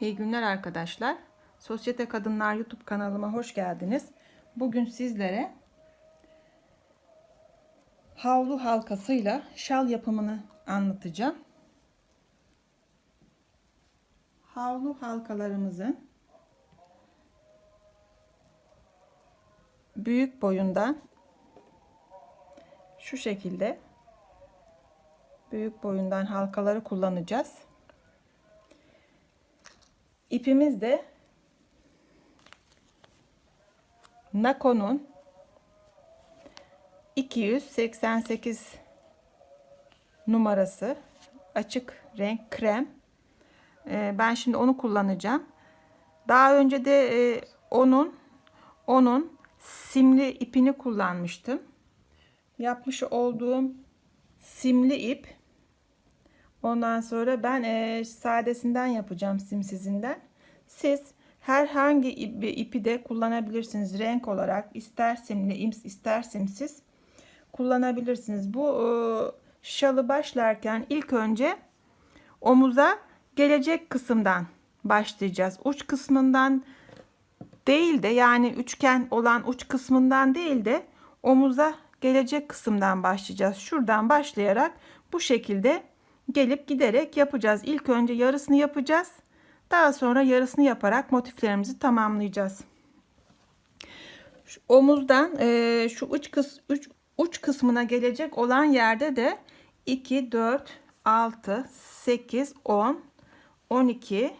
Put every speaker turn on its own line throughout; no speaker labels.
İyi günler arkadaşlar. Sosyete Kadınlar YouTube kanalıma hoş geldiniz. Bugün sizlere havlu halkasıyla şal yapımını anlatacağım. Havlu halkalarımızın büyük boyundan şu şekilde büyük boyundan halkaları kullanacağız. İpimiz de Nako'nun 288 numarası açık renk krem. Ee, ben şimdi onu kullanacağım. Daha önce de e, onun onun simli ipini kullanmıştım. Yapmış olduğum simli ip Ondan sonra ben e, sadesinden yapacağım simsizinden. Siz herhangi ipi, ipi de kullanabilirsiniz renk olarak. ister simli ister simsiz kullanabilirsiniz. Bu e, şalı başlarken ilk önce omuza gelecek kısımdan başlayacağız. Uç kısmından değil de yani üçgen olan uç kısmından değil de omuza gelecek kısımdan başlayacağız. Şuradan başlayarak bu şekilde gelip giderek yapacağız. İlk önce yarısını yapacağız. Daha sonra yarısını yaparak motiflerimizi tamamlayacağız. Şu omuzdan e, şu uç, kıs, uç, uç kısmına gelecek olan yerde de 2, 4, 6, 8, 10, 12,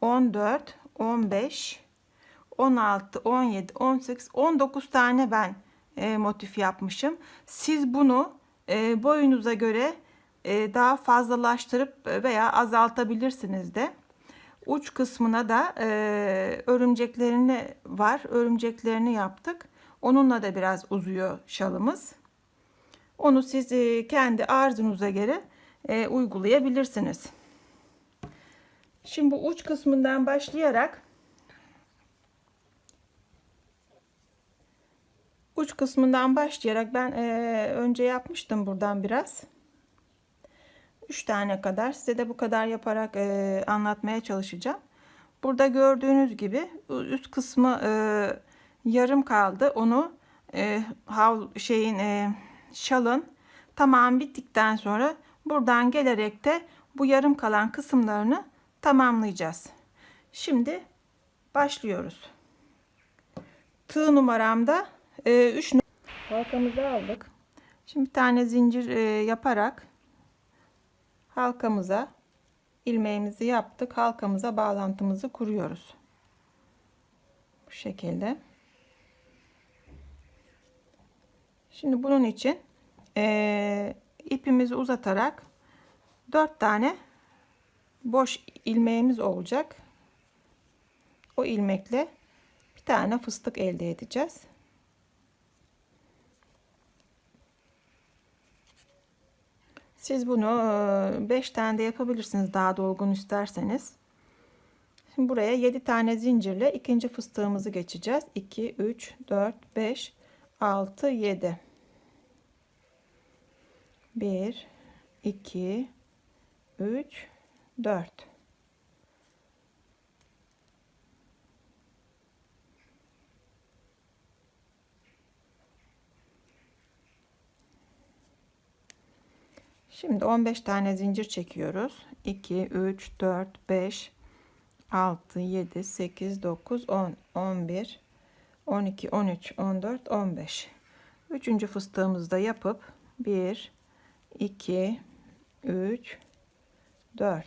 14, 15, 16, 17, 18, 19 tane ben e, motif yapmışım. Siz bunu e, boyunuza göre daha fazlalaştırıp veya azaltabilirsiniz de. Uç kısmına da e, örümceklerini var. Örümceklerini yaptık. Onunla da biraz uzuyor şalımız. Onu siz e, kendi arzunuza göre uygulayabilirsiniz. Şimdi bu uç kısmından başlayarak uç kısmından başlayarak ben önce yapmıştım buradan biraz. 3 tane kadar size de bu kadar yaparak e, anlatmaya çalışacağım. Burada gördüğünüz gibi üst kısmı e, yarım kaldı. Onu e, hav şeyin e, şalın tamam bittikten sonra buradan gelerek de bu yarım kalan kısımlarını tamamlayacağız. Şimdi başlıyoruz. Tığ numaramda 3 e, halkamızı aldık. Şimdi bir tane zincir e, yaparak halkamıza ilmeğimizi yaptık. Halkamıza bağlantımızı kuruyoruz. Bu şekilde. Şimdi bunun için e, ipimizi uzatarak 4 tane boş ilmeğimiz olacak. O ilmekle bir tane fıstık elde edeceğiz. Siz bunu 5 tane de yapabilirsiniz daha dolgun isterseniz. Şimdi buraya 7 tane zincirle ikinci fıstığımızı geçeceğiz. 2, 3, 4, 5, 6, 7. 1, 2, 3, 4. Şimdi 15 tane zincir çekiyoruz. 2, 3, 4, 5, 6, 7, 8, 9, 10, 11, 12, 13, 14, 15. Üçüncü fıstığımızı da yapıp 1, 2, 3, 4.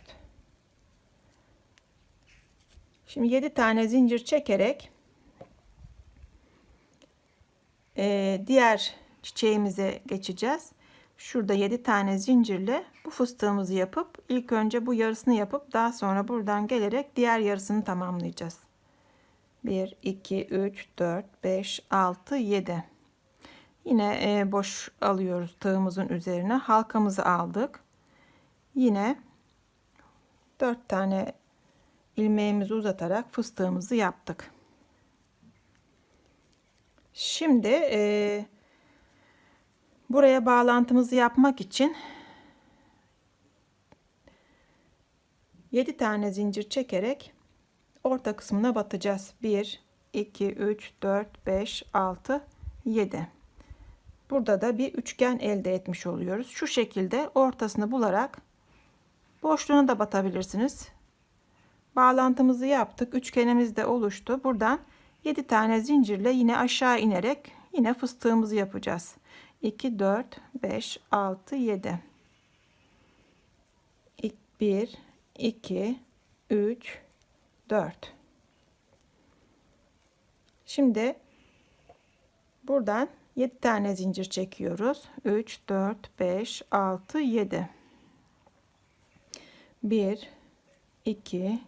Şimdi 7 tane zincir çekerek diğer çiçeğimize geçeceğiz. Şurada 7 tane zincirle bu fıstığımızı yapıp ilk önce bu yarısını yapıp daha sonra buradan gelerek diğer yarısını tamamlayacağız. 1 2 3 4 5 6 7 Yine e, boş alıyoruz tığımızın üzerine. Halkamızı aldık. Yine 4 tane ilmeğimizi uzatarak fıstığımızı yaptık. Şimdi e, Buraya bağlantımızı yapmak için 7 tane zincir çekerek orta kısmına batacağız. 1 2 3 4 5 6 7 Burada da bir üçgen elde etmiş oluyoruz. Şu şekilde ortasını bularak boşluğuna da batabilirsiniz. Bağlantımızı yaptık. Üçgenimiz de oluştu. Buradan 7 tane zincirle yine aşağı inerek yine fıstığımızı yapacağız. 2 4 5 6 7 1 2 3 4 Şimdi buradan 7 tane zincir çekiyoruz. 3 4 5 6 7 1 2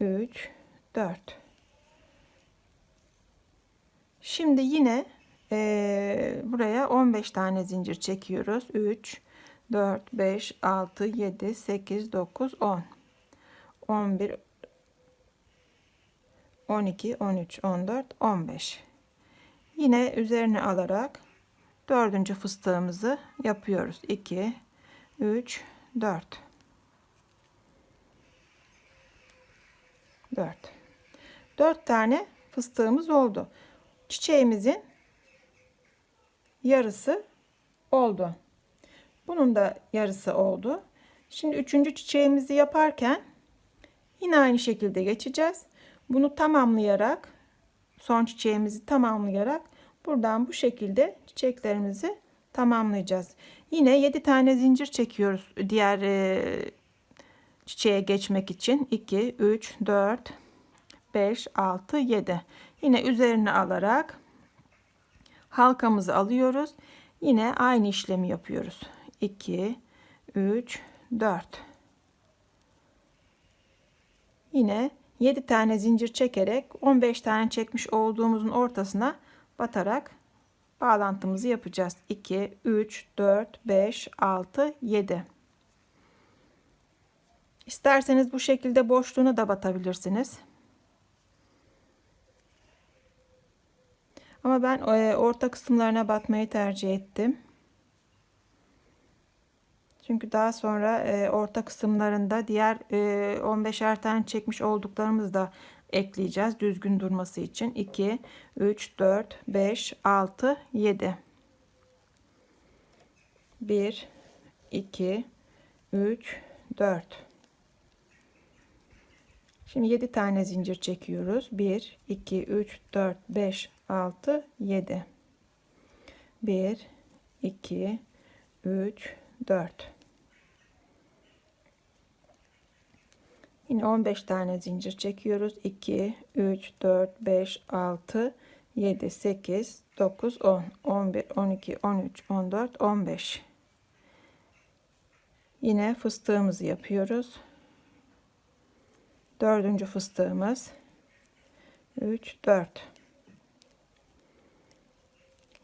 3 4 Şimdi yine e, buraya 15 tane zincir çekiyoruz. 3 4 5 6 7 8 9 10 11 12 13 14 15 yine üzerine alarak dördüncü fıstığımızı yapıyoruz. 2 3 4 4 4 tane fıstığımız oldu. Çiçeğimizin yarısı oldu bunun da yarısı oldu şimdi üçüncü çiçeğimizi yaparken yine aynı şekilde geçeceğiz bunu tamamlayarak son çiçeğimizi tamamlayarak buradan bu şekilde çiçeklerimizi tamamlayacağız. Yine 7 tane zincir çekiyoruz diğer e, çiçeğe geçmek için. 2, 3, 4, 5, 6, 7. Yine üzerine alarak halkamızı alıyoruz. Yine aynı işlemi yapıyoruz. 2, 3, 4. Yine 7 tane zincir çekerek 15 tane çekmiş olduğumuzun ortasına batarak bağlantımızı yapacağız. 2, 3, 4, 5, 6, 7. İsterseniz bu şekilde boşluğunu da batabilirsiniz. Ama ben e, orta kısımlarına batmayı tercih ettim. Çünkü daha sonra e, orta kısımlarında diğer e, 15'er tane çekmiş olduklarımızı da ekleyeceğiz düzgün durması için. 2, 3, 4, 5, 6, 7. 1, 2, 3, 4. Şimdi 7 tane zincir çekiyoruz. 1, 2, 3, 4, 5, 6, 7. 1, 2, 3, 4. Yine 15 tane zincir çekiyoruz. 2, 3, 4, 5, 6, 7, 8, 9, 10, 11, 12, 13, 14, 15. Yine fıstığımızı yapıyoruz. Dördüncü fıstığımız. 3, 4.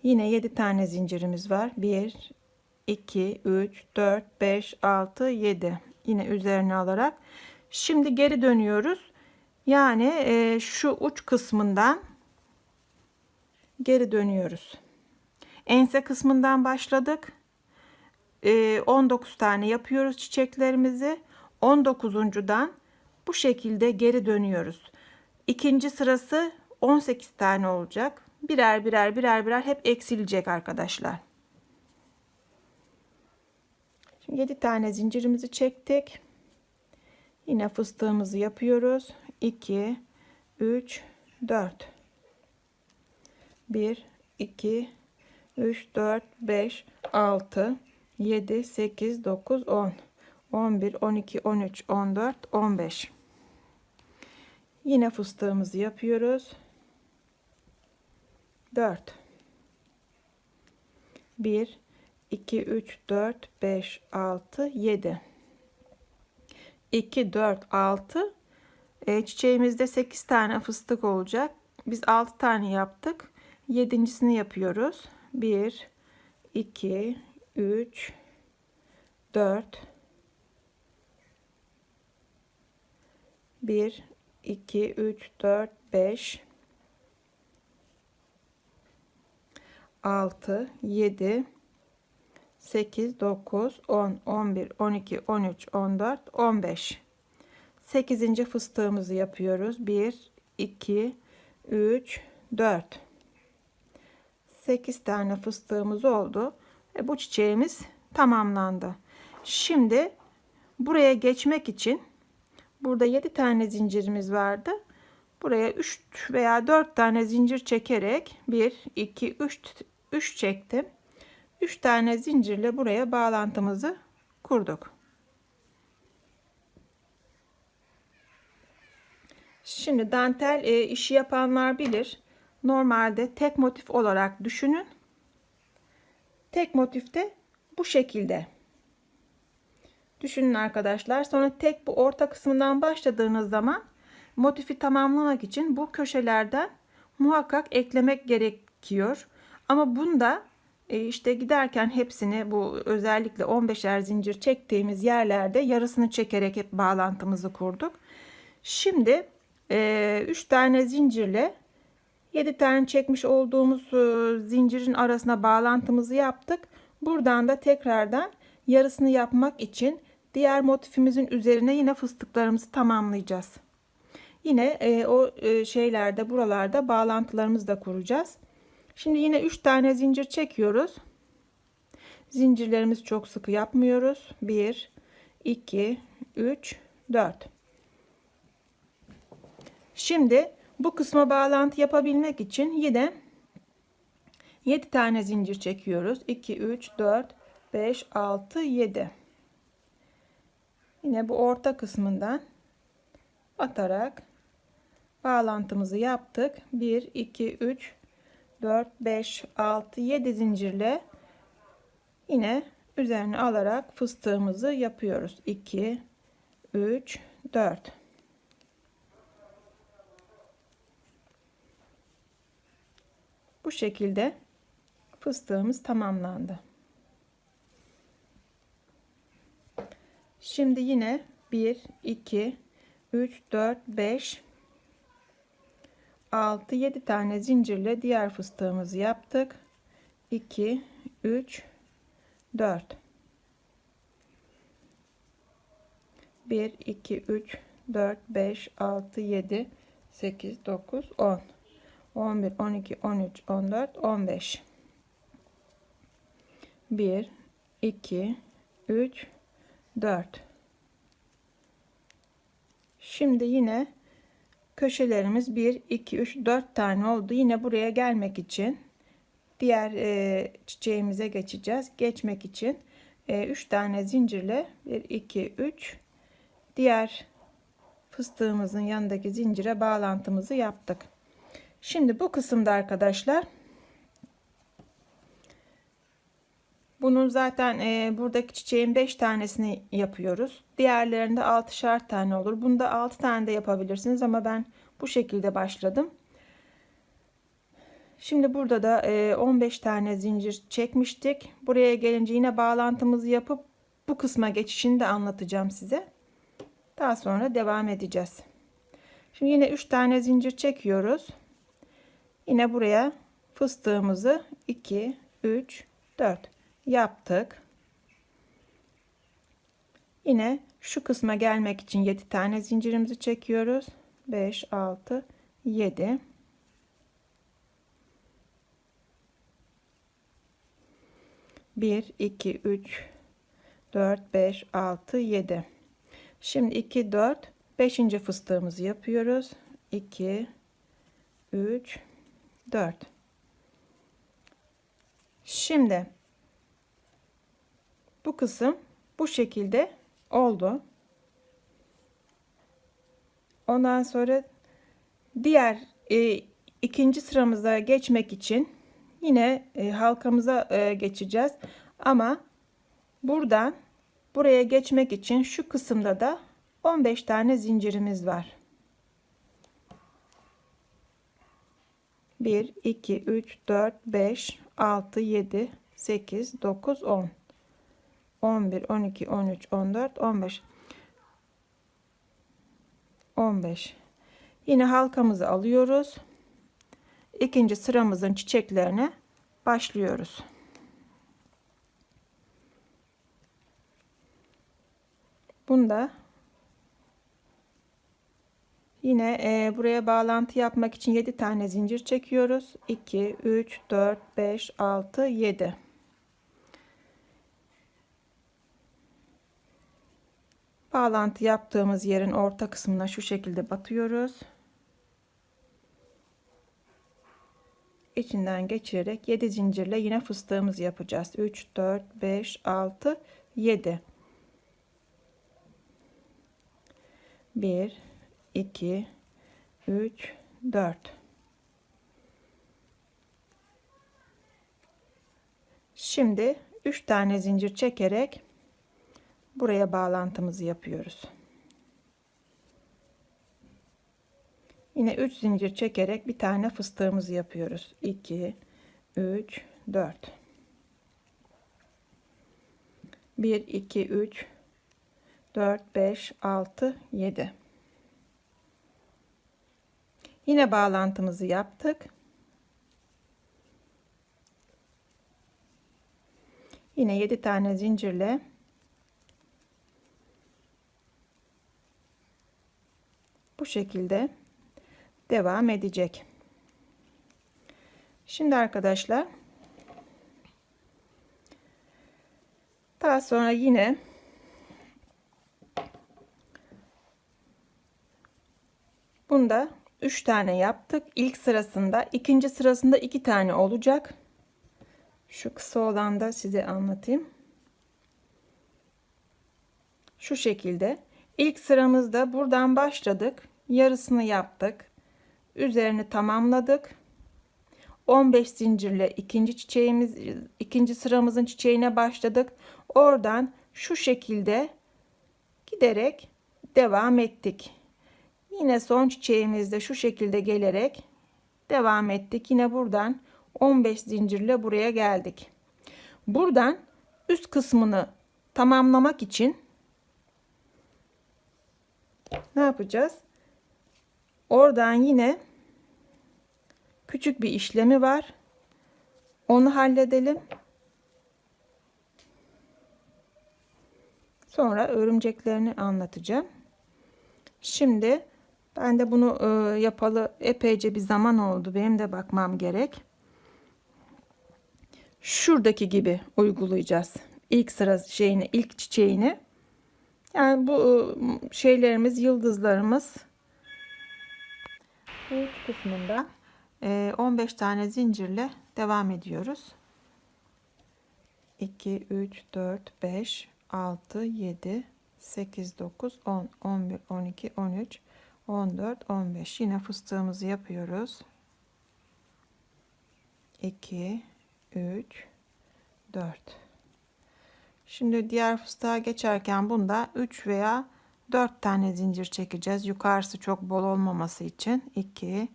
Yine 7 tane zincirimiz var. 1, 2, 3, 4, 5, 6, 7. Yine üzerine alarak Şimdi geri dönüyoruz. Yani e, şu uç kısmından geri dönüyoruz. Ense kısmından başladık. E, 19 tane yapıyoruz çiçeklerimizi. 19'uncudan bu şekilde geri dönüyoruz. İkinci sırası 18 tane olacak. Birer birer birer birer hep eksilecek arkadaşlar. Şimdi 7 tane zincirimizi çektik. Yine fıstığımızı yapıyoruz. 2 3 4 1 2 3 4 5 6 7 8 9 10 11 12 13 14 15 Yine fıstığımızı yapıyoruz. 4 1 2 3 4 5 6 7 2, 4, 6. E, çiçeğimizde 8 tane fıstık olacak. Biz 6 tane yaptık. Yedincisini yapıyoruz. 1, 2, 3, 4, 1, 2, 3, 4, 5, 6, 7, 8, 9, 10, 11, 12, 13, 14, 15. 8. fıstığımızı yapıyoruz. 1 2 3 4 8 tane fıstığımız oldu. Ve bu çiçeğimiz tamamlandı. Şimdi buraya geçmek için burada 7 tane zincirimiz vardı. Buraya 3 veya 4 tane zincir çekerek 1 2 3 3 çektim. 3 tane zincirle buraya bağlantımızı kurduk. Şimdi dantel e, işi yapanlar bilir. Normalde tek motif olarak düşünün. Tek motifte bu şekilde. Düşünün arkadaşlar. Sonra tek bu orta kısmından başladığınız zaman motifi tamamlamak için bu köşelerden muhakkak eklemek gerekiyor. Ama bunda e, işte giderken hepsini bu özellikle 15'er zincir çektiğimiz yerlerde yarısını çekerek hep bağlantımızı kurduk. Şimdi 3 e, tane zincirle 7 tane çekmiş olduğumuz e, zincirin arasına bağlantımızı yaptık. Buradan da tekrardan yarısını yapmak için diğer motifimizin üzerine yine fıstıklarımızı tamamlayacağız. Yine o şeylerde buralarda bağlantılarımızı da kuracağız. Şimdi yine 3 tane zincir çekiyoruz. Zincirlerimizi çok sıkı yapmıyoruz. 1 2 3 4 Şimdi bu kısma bağlantı yapabilmek için yine 7 tane zincir çekiyoruz. 2 3 4 5 6 7 Yine bu orta kısmından atarak bağlantımızı yaptık. 1 2 3 4 5 6 7 zincirle yine üzerine alarak fıstığımızı yapıyoruz. 2 3 4 Bu şekilde fıstığımız tamamlandı. Şimdi yine 1 2 3 4 5 6 7 tane zincirle diğer fıstığımızı yaptık. 2 3 4 1 2 3 4 5 6 7 8 9 10 11 12 13 14 15 1 2 3 4 Şimdi yine köşelerimiz 1 2 3 4 tane oldu. Yine buraya gelmek için diğer e, çiçeğimize geçeceğiz. Geçmek için e, 3 tane zincirle 1 2 3 diğer fıstığımızın yanındaki zincire bağlantımızı yaptık. Şimdi bu kısımda arkadaşlar bunun zaten e, buradaki çiçeğin 5 tanesini yapıyoruz. Diğerlerinde 6'şar tane olur. Bunda 6 tane de yapabilirsiniz ama ben bu şekilde başladım. Şimdi burada da e, 15 tane zincir çekmiştik. Buraya gelince yine bağlantımızı yapıp bu kısma geçişini de anlatacağım size. Daha sonra devam edeceğiz. Şimdi yine 3 tane zincir çekiyoruz. Yine buraya fıstığımızı 2, 3, 4 yaptık. Yine şu kısma gelmek için 7 tane zincirimizi çekiyoruz. 5, 6, 7. Bir, iki, üç, dört, beş, altı, yedi. Şimdi iki, dört, beşinci fıstığımızı yapıyoruz. İki, üç, 4 şimdi bu kısım bu şekilde oldu. Ondan sonra diğer e, ikinci sıramıza geçmek için yine e, halkamıza e, geçeceğiz. Ama buradan buraya geçmek için şu kısımda da 15 tane zincirimiz var. 1 2 3 4 5 6 7 8 9 10 11 12 13 14 15 15 yine halkamızı alıyoruz ikinci sıramızın çiçeklerine başlıyoruz bunda Yine e, buraya bağlantı yapmak için 7 tane zincir çekiyoruz. 2, 3, 4, 5, 6, 7. Bağlantı yaptığımız yerin orta kısmına şu şekilde batıyoruz. İçinden geçirerek 7 zincirle yine fıstığımızı yapacağız. 3, 4, 5, 6, 7. 1, 2, 3, 4. Şimdi 3 tane zincir çekerek buraya bağlantımızı yapıyoruz. Yine 3 zincir çekerek bir tane fıstığımızı yapıyoruz. 2 3 4 1 2 3 4 5 6 7 Yine bağlantımızı yaptık. Yine 7 tane zincirle bu şekilde devam edecek. Şimdi arkadaşlar daha sonra yine bunda 3 tane yaptık. İlk sırasında, ikinci sırasında 2 tane olacak. Şu kısa olan da size anlatayım. Şu şekilde. İlk sıramızda buradan başladık. Yarısını yaptık. Üzerini tamamladık. 15 zincirle ikinci çiçeğimiz ikinci sıramızın çiçeğine başladık. Oradan şu şekilde giderek devam ettik. Yine son çiçeğimizde şu şekilde gelerek devam ettik. Yine buradan 15 zincirle buraya geldik. Buradan üst kısmını tamamlamak için ne yapacağız? Oradan yine küçük bir işlemi var. Onu halledelim. Sonra örümceklerini anlatacağım. Şimdi ben de bunu e, yapalı epeyce bir zaman oldu. Benim de bakmam gerek. Şuradaki gibi uygulayacağız. İlk sıra şeyini, ilk çiçeğini. Yani bu e, şeylerimiz, yıldızlarımız bu kısmında 15 e, tane zincirle devam ediyoruz. 2, 3, 4, 5, 6, 7, 8, 9, 10, 11, 12, 13, 14, 15. Yine fıstığımızı yapıyoruz. 2, 3, 4. Şimdi diğer fıstığa geçerken bunda 3 veya 4 tane zincir çekeceğiz. Yukarısı çok bol olmaması için 2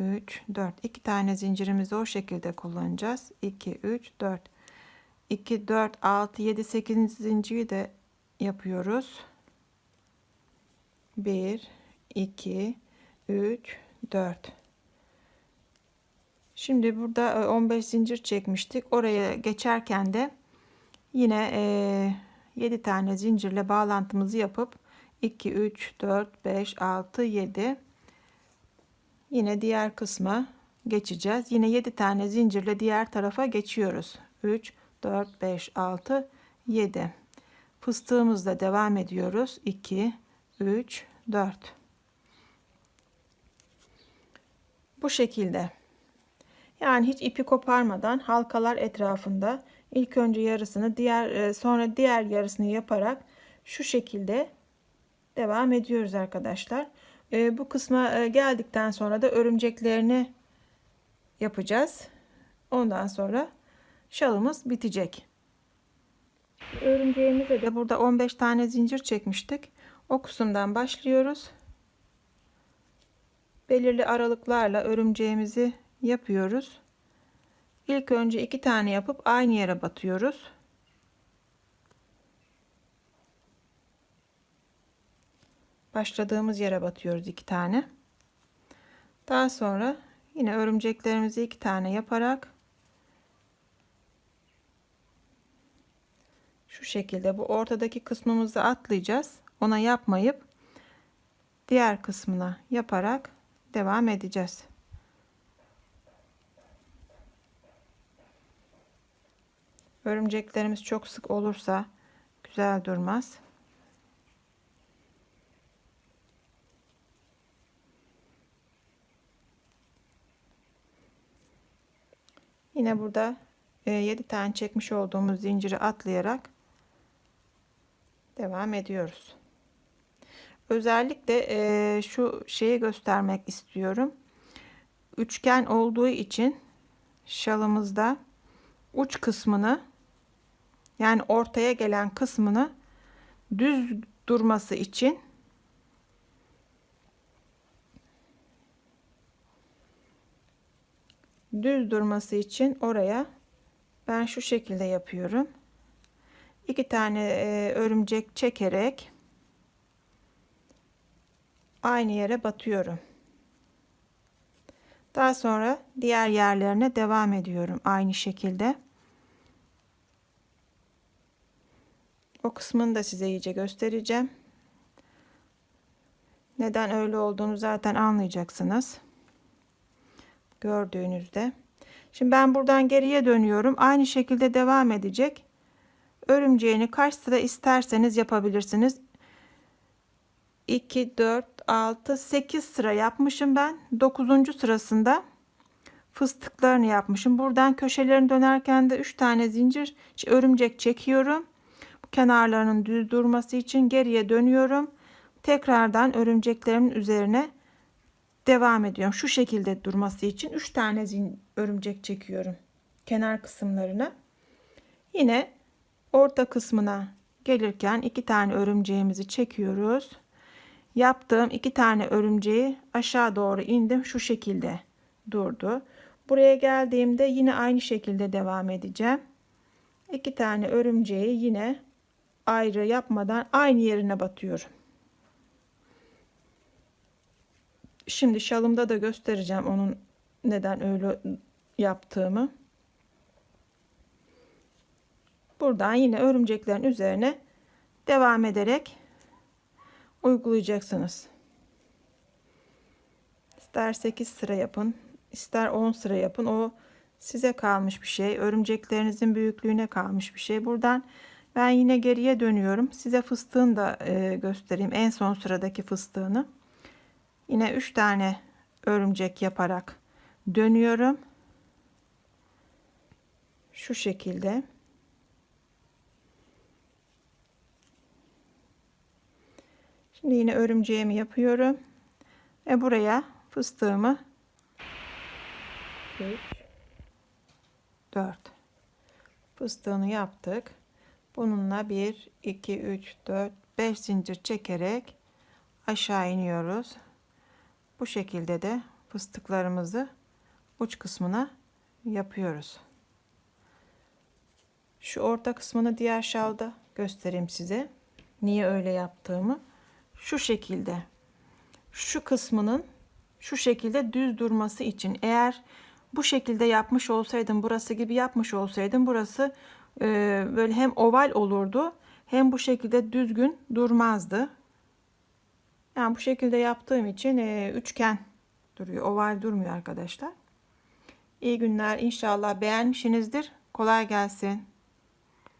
3 4 2 tane zincirimizi o şekilde kullanacağız. 2 3 4 2 4 6 7 8. zinciri de yapıyoruz. 1 2 3 4 Şimdi burada 15 e, zincir çekmiştik. Oraya geçerken de yine 7 e, tane zincirle bağlantımızı yapıp 2 3 4 5 6 7 yine diğer kısma geçeceğiz. Yine 7 tane zincirle diğer tarafa geçiyoruz. 3 4 5 6 7 fıstığımızla devam ediyoruz. 2 3 4 Bu şekilde. Yani hiç ipi koparmadan halkalar etrafında ilk önce yarısını diğer e, sonra diğer yarısını yaparak şu şekilde devam ediyoruz arkadaşlar. E, bu kısma e, geldikten sonra da örümceklerini yapacağız. Ondan sonra şalımız bitecek. Örümceğimize de burada 15 tane zincir çekmiştik. O kısımdan başlıyoruz belirli aralıklarla örümceğimizi yapıyoruz. İlk önce iki tane yapıp aynı yere batıyoruz. Başladığımız yere batıyoruz iki tane. Daha sonra yine örümceklerimizi iki tane yaparak şu şekilde bu ortadaki kısmımızı atlayacağız. Ona yapmayıp diğer kısmına yaparak devam edeceğiz. Örümceklerimiz çok sık olursa güzel durmaz. Yine burada 7 tane çekmiş olduğumuz zinciri atlayarak devam ediyoruz. Özellikle e, şu şeyi göstermek istiyorum. Üçgen olduğu için şalımızda uç kısmını yani ortaya gelen kısmını düz durması için düz durması için oraya ben şu şekilde yapıyorum. İki tane e, örümcek çekerek aynı yere batıyorum. Daha sonra diğer yerlerine devam ediyorum aynı şekilde. O kısmını da size iyice göstereceğim. Neden öyle olduğunu zaten anlayacaksınız. Gördüğünüzde. Şimdi ben buradan geriye dönüyorum. Aynı şekilde devam edecek. Örümceğini kaç sıra isterseniz yapabilirsiniz. 2, 4, 6, 8 sıra yapmışım ben. 9. sırasında fıstıklarını yapmışım. Buradan köşelerini dönerken de 3 tane zincir örümcek çekiyorum. Kenarlarının düz durması için geriye dönüyorum. Tekrardan örümceklerimin üzerine devam ediyorum. Şu şekilde durması için 3 tane örümcek çekiyorum. Kenar kısımlarına. Yine orta kısmına gelirken 2 tane örümceğimizi çekiyoruz. Yaptığım 2 tane örümceği aşağı doğru indim. Şu şekilde durdu. Buraya geldiğimde yine aynı şekilde devam edeceğim. 2 tane örümceği yine ayrı yapmadan aynı yerine batıyorum. Şimdi şalımda da göstereceğim onun neden öyle yaptığımı. Buradan yine örümceklerin üzerine devam ederek uygulayacaksınız. İster 8 sıra yapın, ister 10 sıra yapın. O size kalmış bir şey. Örümceklerinizin büyüklüğüne kalmış bir şey. Buradan ben yine geriye dönüyorum. Size fıstığını da e, göstereyim. En son sıradaki fıstığını. Yine 3 tane örümcek yaparak dönüyorum. Şu şekilde. Şimdi yine örümceğimi yapıyorum. Ve buraya fıstığımı 3 4 fıstığını yaptık. Bununla 1 2 3 4 5 zincir çekerek aşağı iniyoruz. Bu şekilde de fıstıklarımızı uç kısmına yapıyoruz. Şu orta kısmını diğer şalda göstereyim size. Niye öyle yaptığımı. Şu şekilde. Şu kısmının şu şekilde düz durması için eğer bu şekilde yapmış olsaydım burası gibi yapmış olsaydım burası e, böyle hem oval olurdu hem bu şekilde düzgün durmazdı. Yani bu şekilde yaptığım için e, üçgen duruyor. Oval durmuyor arkadaşlar. İyi günler. İnşallah beğenmişsinizdir. Kolay gelsin.